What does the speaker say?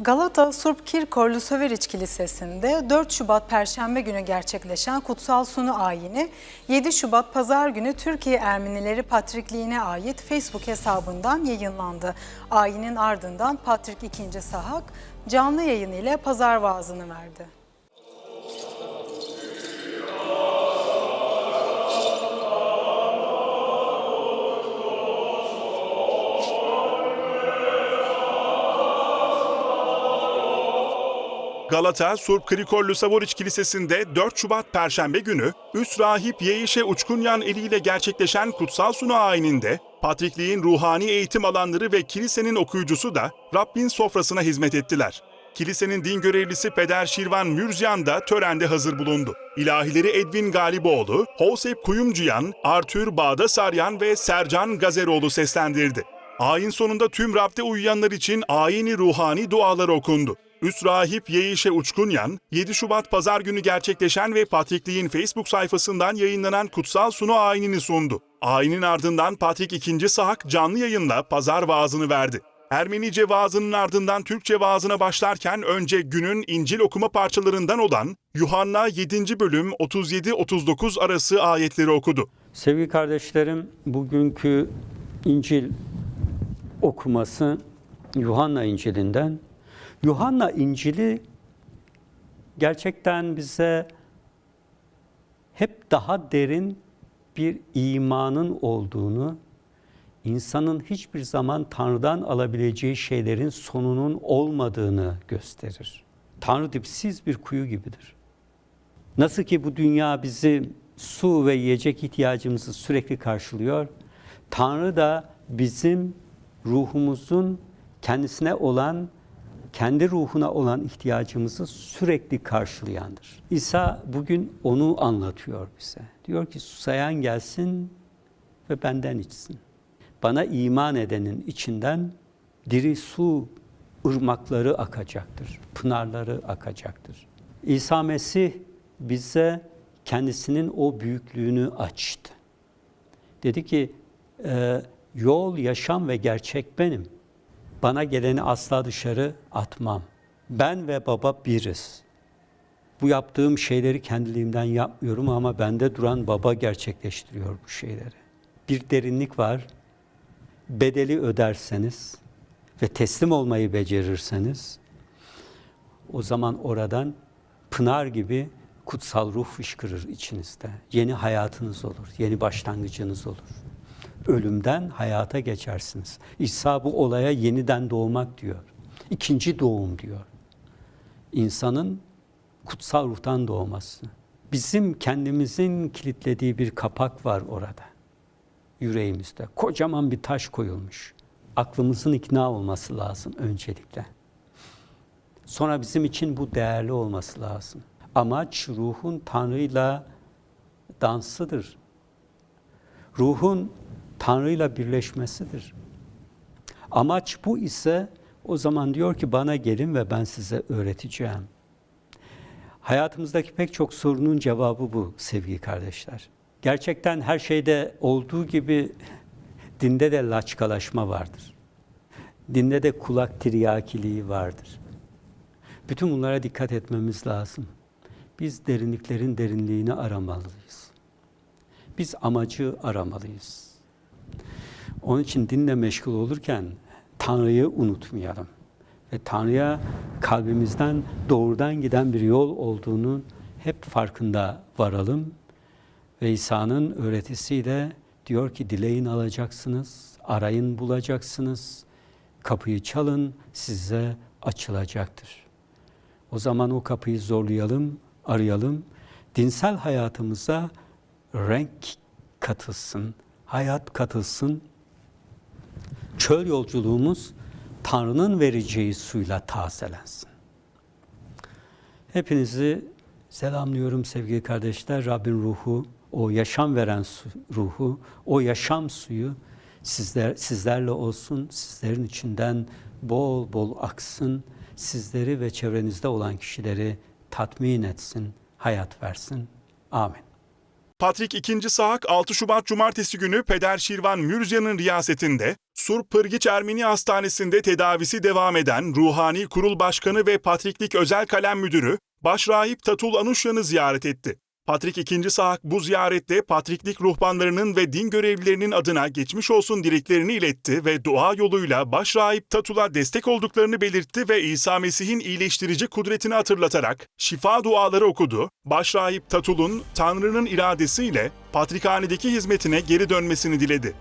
Galata Surp Kirkor Lusoveriç Kilisesi'nde 4 Şubat Perşembe günü gerçekleşen kutsal sunu ayini 7 Şubat Pazar günü Türkiye Ermenileri Patrikliğine ait Facebook hesabından yayınlandı. Ayinin ardından Patrik II. Sahak canlı yayın ile pazar vaazını verdi. Galata Surp Krikollu Savoriç Kilisesi'nde 4 Şubat Perşembe günü Üst Rahip Yeişe Uçkunyan eliyle gerçekleşen kutsal sunu ayininde Patrikliğin ruhani eğitim alanları ve kilisenin okuyucusu da Rabbin sofrasına hizmet ettiler. Kilisenin din görevlisi Peder Şirvan Mürzyan da törende hazır bulundu. İlahileri Edwin Galiboğlu, Hosep Kuyumcuyan, Artür Bağdasaryan ve Sercan Gazeroğlu seslendirdi. Ayin sonunda tüm Rab'de uyuyanlar için ayini ruhani dualar okundu. Üst Rahip Yeişe Uçkunyan, 7 Şubat Pazar günü gerçekleşen ve Patrikliğin Facebook sayfasından yayınlanan kutsal sunu ayinini sundu. Ayinin ardından Patrik II. Sahak canlı yayınla pazar vaazını verdi. Ermenice vaazının ardından Türkçe vaazına başlarken önce günün İncil okuma parçalarından olan Yuhanna 7. bölüm 37-39 arası ayetleri okudu. Sevgili kardeşlerim, bugünkü İncil okuması Yuhanna İncil'inden. Yuhanna İncil'i gerçekten bize hep daha derin bir imanın olduğunu, insanın hiçbir zaman Tanrı'dan alabileceği şeylerin sonunun olmadığını gösterir. Tanrı dipsiz bir kuyu gibidir. Nasıl ki bu dünya bizi su ve yiyecek ihtiyacımızı sürekli karşılıyor, Tanrı da bizim ruhumuzun kendisine olan, kendi ruhuna olan ihtiyacımızı sürekli karşılayandır. İsa bugün onu anlatıyor bize. Diyor ki susayan gelsin ve benden içsin. Bana iman edenin içinden diri su ırmakları akacaktır, pınarları akacaktır. İsa Mesih bize kendisinin o büyüklüğünü açtı. Dedi ki e, yol, yaşam ve gerçek benim. Bana geleni asla dışarı atmam. Ben ve baba biriz. Bu yaptığım şeyleri kendiliğimden yapmıyorum ama bende duran baba gerçekleştiriyor bu şeyleri. Bir derinlik var. Bedeli öderseniz ve teslim olmayı becerirseniz o zaman oradan pınar gibi kutsal ruh fışkırır içinizde. Yeni hayatınız olur, yeni başlangıcınız olur. Ölümden hayata geçersiniz. İsa bu olaya yeniden doğmak diyor. İkinci doğum diyor. İnsanın kutsal ruhtan doğması. Bizim kendimizin kilitlediği bir kapak var orada. Yüreğimizde. Kocaman bir taş koyulmuş. Aklımızın ikna olması lazım öncelikle. Sonra bizim için bu değerli olması lazım. Amaç ruhun Tanrı'yla dansıdır. Ruhun Tanrı'yla birleşmesidir. Amaç bu ise o zaman diyor ki bana gelin ve ben size öğreteceğim. Hayatımızdaki pek çok sorunun cevabı bu sevgili kardeşler. Gerçekten her şeyde olduğu gibi dinde de laçkalaşma vardır. Dinde de kulak tiryakiliği vardır. Bütün bunlara dikkat etmemiz lazım. Biz derinliklerin derinliğini aramalıyız. Biz amacı aramalıyız. Onun için dinle meşgul olurken Tanrı'yı unutmayalım. Ve Tanrı'ya kalbimizden doğrudan giden bir yol olduğunu hep farkında varalım. Ve İsa'nın öğretisiyle diyor ki dileyin alacaksınız, arayın bulacaksınız, kapıyı çalın size açılacaktır. O zaman o kapıyı zorlayalım, arayalım. Dinsel hayatımıza renk katılsın, hayat katılsın. Çöl yolculuğumuz Tanrı'nın vereceği suyla tazelensin. Hepinizi selamlıyorum sevgili kardeşler. Rabbin ruhu, o yaşam veren su, ruhu, o yaşam suyu sizler sizlerle olsun. Sizlerin içinden bol bol aksın. Sizleri ve çevrenizde olan kişileri tatmin etsin, hayat versin. Amin. Patrik II. Sahak 6 Şubat Cumartesi günü Peder Şirvan Mürzyan'ın riyasetinde Sur Pırgiç Ermeni Hastanesi'nde tedavisi devam eden Ruhani Kurul Başkanı ve Patriklik Özel Kalem Müdürü Başrahip Tatul Anuşyan'ı ziyaret etti. Patrik II. Sahak bu ziyarette Patriklik ruhbanlarının ve din görevlilerinin adına geçmiş olsun dileklerini iletti ve dua yoluyla Başrahip Tatul'a destek olduklarını belirtti ve İsa Mesih'in iyileştirici kudretini hatırlatarak şifa duaları okudu. Başrahip Tatul'un Tanrı'nın iradesiyle Patrikhanedeki hizmetine geri dönmesini diledi.